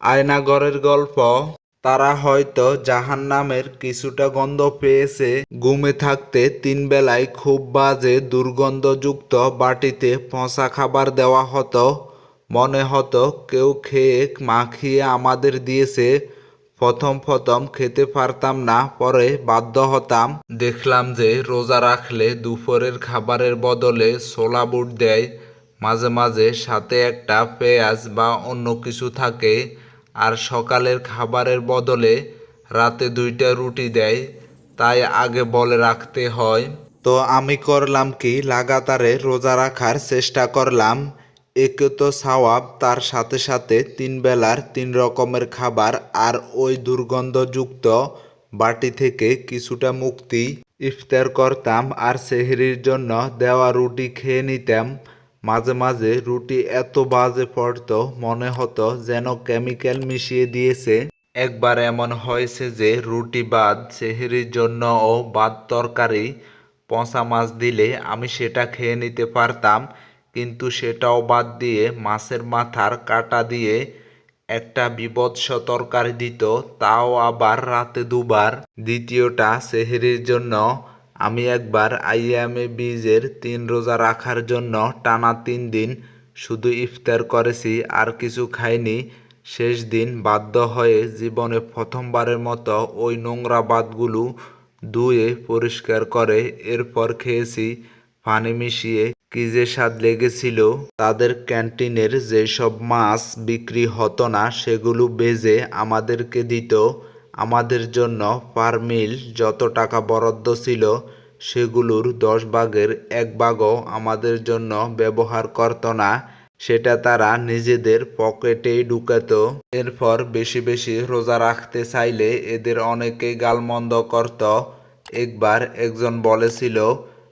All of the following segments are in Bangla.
আয়নাগরের গল্প, তারা হয়তো জাহান্নামের কিছুটা গন্ধ পেয়েছে। ঘুমে থাকতে তিন বেলায় খুব বাজে দুর্গন্ধযুক্ত বাটিতে পচা খাবার দেওয়া হতো। মনে হতো কেউ খেয়ে মাখিয়ে আমাদের দিয়েছে। প্রথম প্রথম খেতে পারতাম না, পরে বাধ্য হতাম। দেখলাম যে রোজা রাখলে দুপুরের খাবারের বদলে ছোলা বুট দেয়। মাঝে মাঝে সাথে একটা পেঁয়াজ বা অন্য কিছু থাকে। আর সকালের খাবারের বদলে রাতে দুইটা রুটি দেয়, তাই আগে বলে রাখতে হয়। তো আমি করলাম কি, লাগাতারে রোজা রাখার চেষ্টা করলাম। একে তো সওয়াব, তার সাথে সাথে তিন বেলার তিন রকমের খাবার আর ওই দুর্গন্ধযুক্ত বাটি থেকে কিছুটা মুক্তি ইফতার করতাম আর সেহরির জন্য দেওয়া রুটি খেয়ে নিতাম। মাঝে মাঝে রুটি এত বাজে পড়তো, মনে হতো যেন কেমিক্যাল মিশিয়ে দিয়েছে। একবার এমন হয়েছে যে রুটি বাদ, সেহরির জন্য ও বাদ তরকারি, পচা মাছ দিলে আমি সেটা খেয়ে নিতে পারতাম, কিন্তু সেটাও বাদ দিয়ে মাছের মাথার কাটা দিয়ে একটা বিভৎস তরকারি দিত, তাও আবার রাতে দুবার। দ্বিতীয়টা সেহরির জন্য আমি একবার আইএমএ বীজের তিন রোজা রাখার জন্য টানা তিন দিন শুধু ইফতার করেছি আর কিছু খাইনি। শেষ দিন বাধ্য হয়ে জীবনে প্রথমবারের মতো ওই নোংরা বাতগুলো ধুয়ে পরিষ্কার করে এরপর খেয়েছি, পানি মিশিয়ে। কি যে স্বাদ লেগেছিল তাদের ক্যান্টিনের যেসব মাছ বিক্রি হতো না সেগুলো বেজে আমাদেরকে দিত। আমাদের জন্য পার মিল যত টাকা বরাদ্দ ছিল, সেগুলোর দশ ভাগের এক ভাগও আমাদের জন্য ব্যবহার করতো না। সেটা তারা নিজেদের পকেটেই ঢুকাতো। এরপর বেশি বেশি রোজা রাখতে চাইলে এদের অনেকেই গালমন্দ করত। একবার একজন বলেছিল,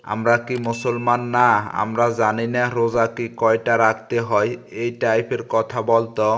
আমরা কি মুসলমান না? আমরা জানি না রোজা কি কয়টা রাখতে হয়? এই টাইপের কথা বলতো।